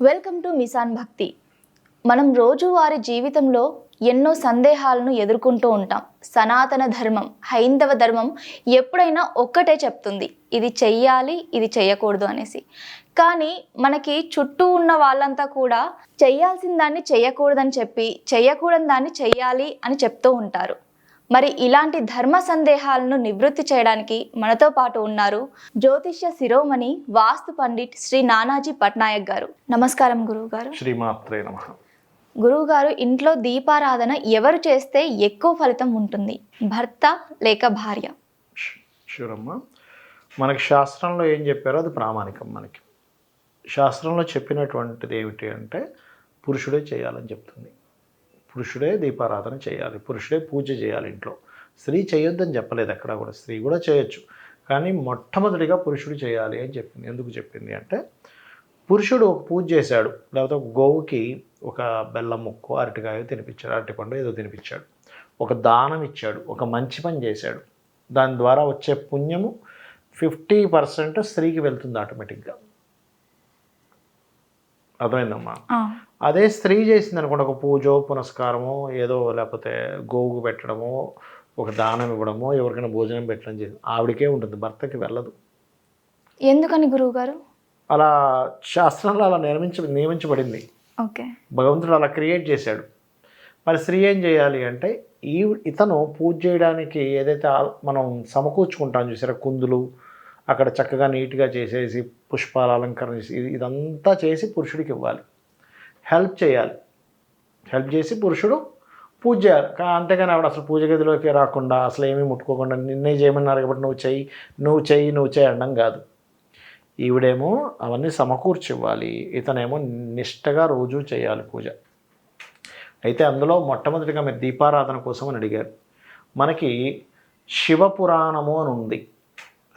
Welcome to మిసాన్ భక్తి. మనం రోజువారి జీవితంలో ఎన్నో సందేహాలను ఎదుర్కొంటూ ఉంటాం. సనాతన ధర్మం హైందవ ధర్మం ఎప్పుడైనా ఒక్కటే చెప్తుంది. ఇది చెయ్యాలి ఇది చెయ్యకూడదు అనేసి. కానీ మనకి చుట్టూ ఉన్న వాళ్ళంతా కూడా చేయాల్సిన దాన్ని చెయ్యకూడదని చెప్పి చెయ్యకూడని దాన్ని చెయ్యాలి అని చెప్తూ ఉంటారు. మరి ఇలాంటి ధర్మ సందేహాలను నివృత్తి చేయడానికి మనతో పాటు ఉన్నారు జ్యోతిష్య శిరోమణి వాస్తు పండిట్ శ్రీ నానాజీ పట్నాయక్ గారు. నమస్కారం గురువు గారు శ్రీమాత్రే నమ. గురువు గారు ఇంట్లో దీపారాధన ఎవరు చేస్తే ఎక్కువ ఫలితం ఉంటుంది? భర్త లేక భార్య? షూరమ్మ. మనకి శాస్త్రంలో ఏం చెప్పారో అది ప్రామాణికం మనకి. శాస్త్రంలో చెప్పినటువంటిది ఏమిటి అంటే పురుషుడే చేయాలని చెప్తుంది. పురుషుడే దీపారాధన చేయాలి పురుషుడే పూజ చేయాలి ఇంట్లో. స్త్రీ చేయొద్దని చెప్పలేదు ఎక్కడ కూడా స్త్రీ కూడా చేయొచ్చు. కానీ మొట్టమొదటిగా పురుషుడు చేయాలి అని చెప్పింది. ఎందుకు చెప్పింది అంటే పురుషుడు ఒక పూజ చేశాడు లేకపోతే ఒక గోవుకి ఒక బెల్లం ముక్కు అరటికాయ తినిపించాడు అరటిపండు ఏదో తినిపించాడు. ఒక దానం ఇచ్చాడు ఒక మంచి పని చేశాడు. దాని ద్వారా వచ్చే పుణ్యము ఫిఫ్టీ పర్సెంట్ స్త్రీకి వెళ్తుంది ఆటోమేటిక్గా. అర్థమైందమ్మా. అదే స్త్రీ చేసింది అనుకోండి ఒక పూజో పునస్కారమో ఏదో లేకపోతే గోవుకు పెట్టడమో ఒక దానం ఇవ్వడమో ఎవరికైనా భోజనం పెట్టడం చేసి ఆవిడకే ఉంటుంది భర్తకి వెళ్ళదు. ఎందుకని గురువు గారు అలా శాస్త్రంలో అలా నిర్మించ నియమించబడింది. ఓకే. భగవంతుడు అలా క్రియేట్ చేశాడు. మరి స్త్రీ ఏం చేయాలి అంటే ఈ ఇతను పూజ చేయడానికి ఏదైతే మనం సమకూర్చుకుంటాం చూసారా కుందులు అక్కడ చక్కగా నీట్గా చేసేసి పుష్పాల అలంకరణ చేసి ఇది- ఇదంతా చేసి పురుషుడికి ఇవ్వాలి. హెల్ప్ చేయాలి. హెల్ప్ చేసి పురుషుడు పూజ చేయాలి. కానీ అంతేగాని ఆవిడ అసలు పూజ గదిలోకి రాకుండా అసలు ఏమీ ముట్టుకోకుండా నిన్నే చేయమన్నారు కాబట్టి నువ్వు చెయ్యి నువ్వు చెయ్యి నువ్వు చెయ్యి అనడం కాదు. ఈవిడేమో అవన్నీ సమకూర్చివ్వాలి. ఇతనేమో నిష్టగా రోజు చేయాలి పూజ. అయితే అందులో మొట్టమొదటిగా మీరు దీపారాధన కోసం అని అడిగారు. మనకి శివపురాణము అని ఉంది.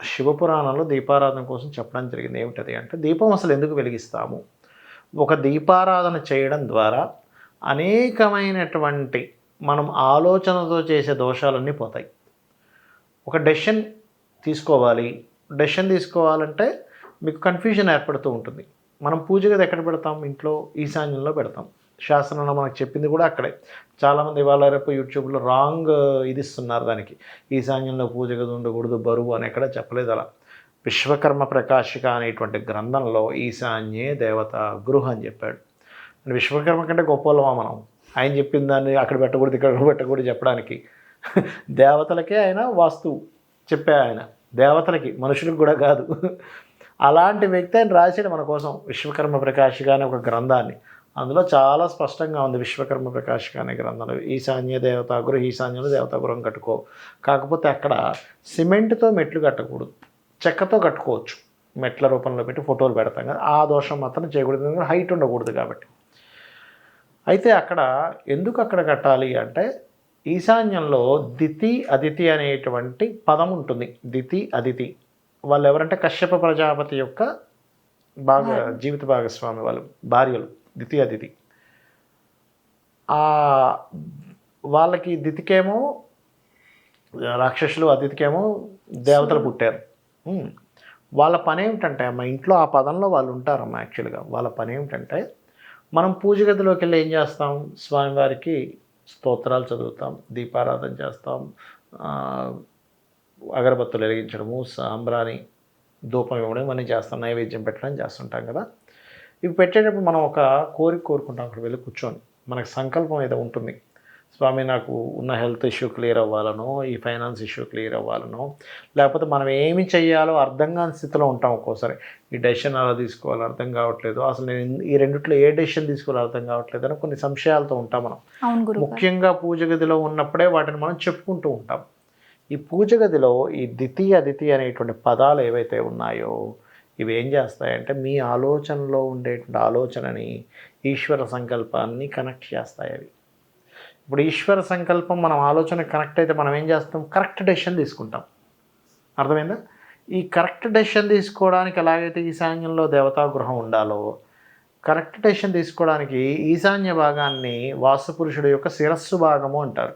శివపురాణంలో దీపారాధన కోసం చెప్పడం జరిగింది. ఏమిటది అంటే దీపం అసలు ఎందుకు వెలిగిస్తాము? ఒక దీపారాధన చేయడం ద్వారా అనేకమైనటువంటి మనం ఆలోచనతో చేసే దోషాలన్నీ పోతాయి. ఒక డెసిషన్ తీసుకోవాలి. డెసిషన్ తీసుకోవాలంటే మీకు కన్ఫ్యూజన్ ఏర్పడుతూ ఉంటుంది. మనం పూజ గది ఎక్కడ పెడతాం? ఇంట్లో ఈశాన్యంలో పెడతాం. శాస్త్రంలో మనకు చెప్పింది కూడా అక్కడే. చాలామంది ఇవాళ రేపు యూట్యూబ్లో రాంగ్ ఇది ఇస్తున్నారు దానికి. ఈశాన్యంలో పూజ గది ఉండకూడదు బరువు అని ఎక్కడ చెప్పలేదు అలా. విశ్వకర్మ ప్రకాశిక అనేటువంటి గ్రంథంలో ఈశాన్యే దేవత గృహ అని చెప్పాడు. విశ్వకర్మ కంటే గొప్పలమా మనం? ఆయన చెప్పిన దాన్ని అక్కడ పెట్టకూడదు ఇక్కడ పెట్టకూడదు చెప్పడానికి. దేవతలకే ఆయన వాస్తు చెప్పా ఆయన. దేవతలకి మనుషులకు కూడా కాదు. అలాంటి వ్యక్తి ఆయన రాశాడు మన కోసం. విశ్వకర్మ ప్రకాశిక అనే ఒక గ్రంథాన్ని. అందులో చాలా స్పష్టంగా ఉంది విశ్వకర్మ ప్రకాశిక అనే గ్రంథంలో ఈశాన్య దేవతా గృహ ఈశాన్యంలో దేవతా గృహం కట్టుకో. కాకపోతే అక్కడ సిమెంట్తో మెట్లు కట్టకూడదు చెక్కతో కట్టుకోవచ్చు. మెట్ల రూపంలో పెట్టి ఫోటోలు పెడతాం కదా ఆ దోషం మాత్రం చేయకూడదు హైట్ ఉండకూడదు కాబట్టి. అయితే అక్కడ ఎందుకు అక్కడ కట్టాలి అంటే ఈశాన్యంలో దితి అదితి అనేటువంటి పదం ఉంటుంది. దితి అదితి. వాళ్ళు ఎవరంటే కశ్యప ప్రజాపతి యొక్క భాగ జీవిత భాగస్వామి వాళ్ళు భార్యలు. దితి ఆ వాళ్ళకి దితికేమో రాక్షసులు అతిథికేమో దేవతలు పుట్టారు. వాళ్ళ పని ఏమిటంటే అమ్మ ఇంట్లో ఆ పదంలో వాళ్ళు ఉంటారమ్మ యాక్చువల్గా. వాళ్ళ పని ఏమిటంటే మనం పూజ గదిలోకి వెళ్ళి ఏం చేస్తాం? స్వామివారికి స్తోత్రాలు చదువుతాం దీపారాధన చేస్తాం అగరబత్తులు వెలిగించడము సాంబ్రాణి ధూపం ఇవ్వడం ఇవన్నీ చేస్తాం నైవేద్యం పెట్టడం చేస్తుంటాం కదా. ఇవి పెట్టేటప్పుడు మనం ఒక కోరిక కోరుకుంటాం అక్కడ వెళ్ళి కూర్చొని. మనకు సంకల్పం ఏదో ఉంటుంది. స్వామి నాకు ఉన్న హెల్త్ ఇష్యూ క్లియర్ అవ్వాలనో ఈ ఫైనాన్స్ ఇష్యూ క్లియర్ అవ్వాలనో లేకపోతే మనం ఏమి చెయ్యాలో అర్థం కాని స్థితిలో ఉంటాం ఒక్కోసారి. ఈ డెసిషన్ అలా తీసుకోవాలో అర్థం కావట్లేదు. అసలు నేను ఈ రెండిట్లో ఏ డెసిషన్ తీసుకోవాలో అర్థం కావట్లేదు అని కొన్ని సంశయాలతో ఉంటాం మనం. ముఖ్యంగా పూజ గదిలో ఉన్నప్పుడే వాటిని మనం చెప్పుకుంటూ ఉంటాం. ఈ పూజ గదిలో ఈ దితి అదితి అనేటువంటి పదాలు ఏవైతే ఉన్నాయో ఇవి ఏం చేస్తాయంటే మీ ఆలోచనలో ఉండేటువంటి ఆలోచనని ఈశ్వర సంకల్పాన్ని కనెక్ట్ చేస్తాయి అవి. ఇప్పుడు ఈశ్వర సంకల్పం మనం ఆలోచన కనెక్ట్ అయితే మనం ఏం చేస్తాం? కరెక్ట్ డెసిషన్ తీసుకుంటాం. అర్థమైందా? ఈ కరెక్ట్ డెసిషన్ తీసుకోవడానికి ఎలాగైతే ఈశాన్యంలో దేవతా గృహం ఉండాలో కరెక్ట్ డెసిషన్ తీసుకోవడానికి ఈశాన్య భాగాన్ని వాసుపురుషుడు యొక్క శిరస్సు భాగము అంటారు.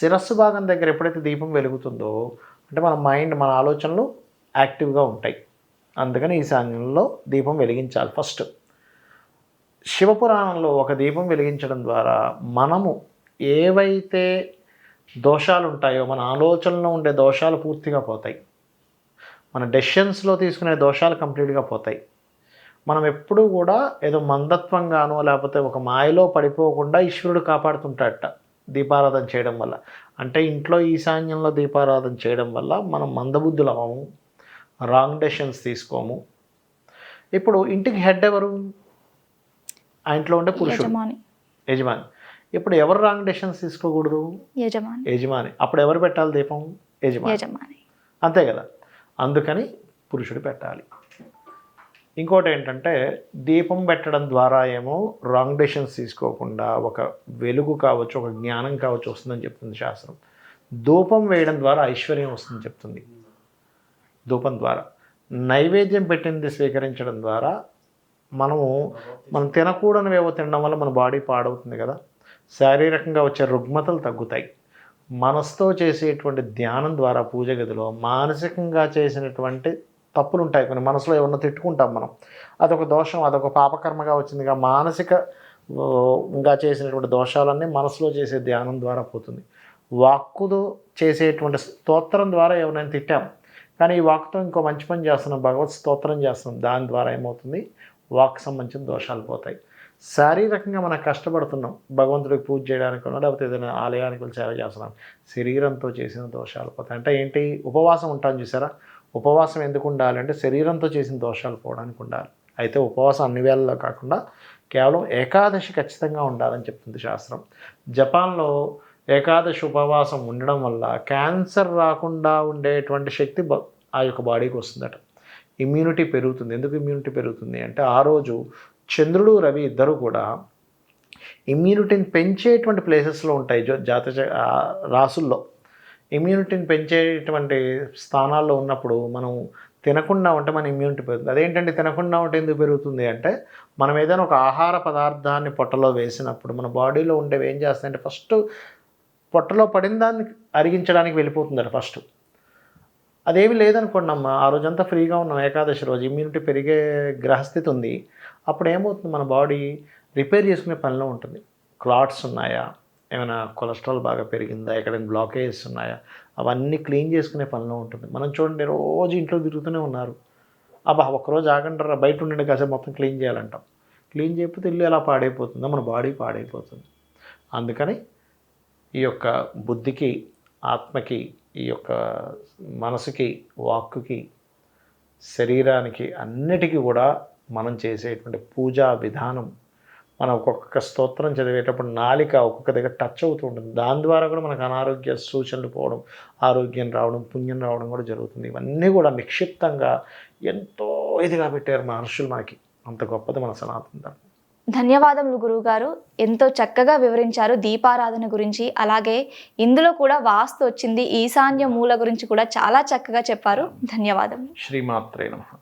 శిరస్సు భాగం దగ్గర ఎప్పుడైతే దీపం వెలుగుతుందో అంటే మన మైండ్ మన ఆలోచనలు యాక్టివ్గా ఉంటాయి. అందుకని ఈ ఈశాన్యంలో దీపం వెలిగించాలి ఫస్ట్. శివపురాణంలో ఒక దీపం వెలిగించడం ద్వారా మనము ఏవైతే దోషాలు ఉంటాయో మన ఆలోచనలో ఉండే దోషాలు పూర్తిగా పోతాయి. మన డెసిషన్స్లో తీసుకునే దోషాలు కంప్లీట్గా పోతాయి. మనం ఎప్పుడూ కూడా ఏదో మందత్వంగానో లేకపోతే ఒక మాయలో పడిపోకుండా ఈశ్వరుడు కాపాడుతుంటాడట దీపారాధన చేయడం వల్ల. అంటే ఇంట్లో ఈశాన్యంలో దీపారాధన చేయడం వల్ల మనం మందబుద్ధులు అవ్వము రాంగ్ డెసిషన్స్ తీసుకోము. ఇప్పుడు ఇంటికి హెడ్ ఎవరు? ఆ ఇంట్లో ఉండే పురుషుడు. యజమాని. ఇప్పుడు ఎవరు రాంగ్ డెసిషన్స్ తీసుకోకూడదు? యజమాని. యజమాని. అప్పుడు ఎవరు పెట్టాలి దీపం? యజమాని. యజమాని. అంతే కదా? అందుకని పురుషుడు పెట్టాలి. ఇంకోటి ఏంటంటే దీపం పెట్టడం ద్వారా ఏమో రాంగ్ డెసిషన్స్ తీసుకోకుండా ఒక వెలుగు కావచ్చు ఒక జ్ఞానం కావచ్చు వస్తుందని చెప్తుంది శాస్త్రం. ధూపం వేయడం ద్వారా ఐశ్వర్యం వస్తుందని చెప్తుంది. ధూపం ద్వారా. నైవేద్యం పెట్టింది స్వీకరించడం ద్వారా మనము మనం తినకూడనివేవో తినడం వల్ల మన బాడీ పాడవుతుంది కదా. శారీరకంగా వచ్చే రుగ్మతలు తగ్గుతాయి. మనసుతో చేసేటువంటి ధ్యానం ద్వారా పూజ గదిలో మానసికంగా చేసినటువంటి తప్పులు ఉంటాయి. కొన్ని మనసులో ఏమన్నా తిట్టుకుంటాం మనం. అదొక దోషం అదొక పాపకర్మగా వచ్చిందిగా మానసిక ఇంకా చేసినటువంటి దోషాలన్నీ మనసులో చేసే ధ్యానం ద్వారా పోతుంది. వాక్కుతో చేసేటువంటి స్తోత్రం ద్వారా ఎవరైనా తిట్టాం. కానీ ఈ వాక్తో ఇంకో మంచి పని చేస్తున్నాం. భగవత్ స్తోత్రం చేస్తున్నాం. దాని ద్వారా ఏమవుతుంది? వాక్ సంబంధించిన దోషాలు పోతాయి. శారీరకంగా మనం కష్టపడుతున్నాం. భగవంతుడికి పూజ చేయడానికి లేకపోతే ఏదైనా ఆలయానికి సేవ చేస్తున్నాం. శరీరంతో చేసిన దోషాలు పోతాయి. అంటే ఏంటి? ఉపవాసం ఉంటాం చూసారా? ఉపవాసం ఎందుకు ఉండాలి అంటే శరీరంతో చేసిన దోషాలు పోవడానికి ఉండాలి. అయితే ఉపవాసం అన్ని వేళల్లో కాకుండా కేవలం ఏకాదశి ఖచ్చితంగా ఉండాలని చెప్తుంది శాస్త్రం. జపాన్లో ఏకాదశి ఉపవాసం ఉండడం వల్ల క్యాన్సర్ రాకుండా ఉండేటువంటి శక్తి ఆ యొక్క బాడీకి వస్తుందట. ఇమ్యూనిటీ పెరుగుతుంది. ఎందుకు ఇమ్యూనిటీ పెరుగుతుంది అంటే ఆ రోజు చంద్రుడు రవి ఇద్దరు కూడా ఇమ్యూనిటీని పెంచేటువంటి ప్లేసెస్లో ఉంటాయి జో- జాత రాసుల్లో. ఇమ్యూనిటీని పెంచేటువంటి స్థానాల్లో ఉన్నప్పుడు మనం తినకుండా ఉంటే మన ఇమ్యూనిటీ పెరుగుతుంది. అదేంటంటే తినకుండా ఉంటే ఎందుకు పెరుగుతుంది అంటే మనం ఏదైనా ఒక ఆహార పదార్థాన్ని పొట్టలో వేసినప్పుడు మన బాడీలో ఉండేవి ఏం చేస్తాయంటే ఫస్ట్ పొట్టలో పడిన దాన్ని అరిగించడానికి వెళ్ళిపోతుందట ఫస్ట్. అదేమి లేదనుకోండి అమ్మ ఆ రోజంతా ఫ్రీగా ఉన్నాం ఏకాదశి రోజు ఇమ్యూనిటీ పెరిగే గ్రహస్థితి ఉంది. అప్పుడు ఏమవుతుంది మన బాడీ రిపేర్ చేసుకునే పనిలో ఉంటుంది. క్లాట్స్ ఉన్నాయా? ఏమైనా కొలెస్ట్రాల్ బాగా పెరిగిందా? ఎక్కడైనా బ్లాకేజెస్ ఉన్నాయా? అవన్నీ క్లీన్ చేసుకునే పనిలో ఉంటుంది. మనం చూడండి రోజు ఇంట్లో తిరుగుతూనే ఉన్నారు. అబ్బా ఒక్కరోజు ఆగంటారా బయట ఉండండి కాసేపు మొత్తం క్లీన్ చేయాలంటాం. క్లీన్ చేయకపోతే ఇల్లు ఎలా పాడైపోతుందో మన బాడీ పాడైపోతుంది. అందుకని ఈ యొక్క బుద్ధికి ఆత్మకి ఈ యొక్క మనసుకి వాక్కుకి శరీరానికి అన్నిటికీ కూడా మనం చేసేటువంటి పూజా విధానం. మనం ఒక్కొక్క స్తోత్రం చదివేటప్పుడు నాలిక ఒక్కొక్క దగ్గర టచ్ అవుతూ ఉంటుంది. దాని ద్వారా కూడా మనకు అనారోగ్య సూచనలు పోవడం ఆరోగ్యం రావడం పుణ్యం రావడం కూడా జరుగుతుంది. ఇవన్నీ కూడా నిక్షిప్తంగా ఎంతో ఇదిగా పెట్టారు మహర్షులు మనకి. అంత గొప్పది మన సనాతన ధర్మం. ధన్యవాదములు గురువుగారు. ఎంతో చక్కగా వివరించారు దీపారాధన గురించి. అలాగే ఇందులో కూడా వాస్తు వచ్చింది. ఈశాన్య మూల గురించి కూడా చాలా చక్కగా చెప్పారు. ధన్యవాదములు. శ్రీమాత్రే నమ.